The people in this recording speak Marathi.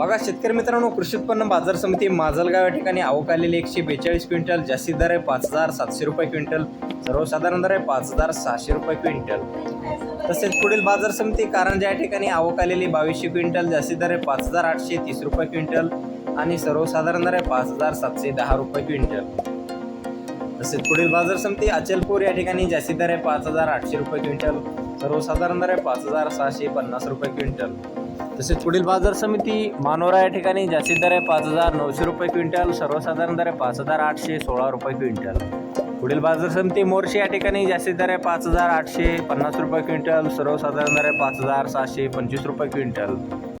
बघा शेतकरी मित्रांनो कृषी उत्पन्न बाजार समिती माजलगाव या ठिकाणी आवक आलेली एकशे बेचाळीस क्विंटल जास्तीत दर आहे पाच हजार सातशे रुपये क्विंटल सर्वसाधारण दर आहे पाच हजार सहाशे रुपये क्विंटल. तसेच पुढील बाजार समिती कारंजा या ठिकाणी आवक आलेली बावीसशे क्विंटल जास्तीत दर आहे पाच हजार आठशे तीस रुपये क्विंटल आणि सर्वसाधारण दर आहे पाच हजार सातशे दहा रुपये क्विंटल. तसेच पुढील बाजार समिती अचलपूर या ठिकाणी जास्तीत दर आहे पाच हजार आठशे रुपये क्विंटल सर्वसाधारण दर आहे पाच हजार सहाशे पन्नास रुपये क्विंटल. तसेच पुढील बाजार समिती मानोरा या ठिकाणी जास्तीत दर आहे पाच हजार नऊशे रुपये क्विंटल सर्वसाधारण दर आहे पाच हजार आठशे सोळा रुपये क्विंटल. पुढील बाजार समिती मोर्शी या ठिकाणी जास्तीत दर आहे पाच हजार आठशे पन्नास रुपये क्विंटल सर्वसाधारण दर आहे पाच हजार सहाशे पंचवीस रुपये क्विंटल.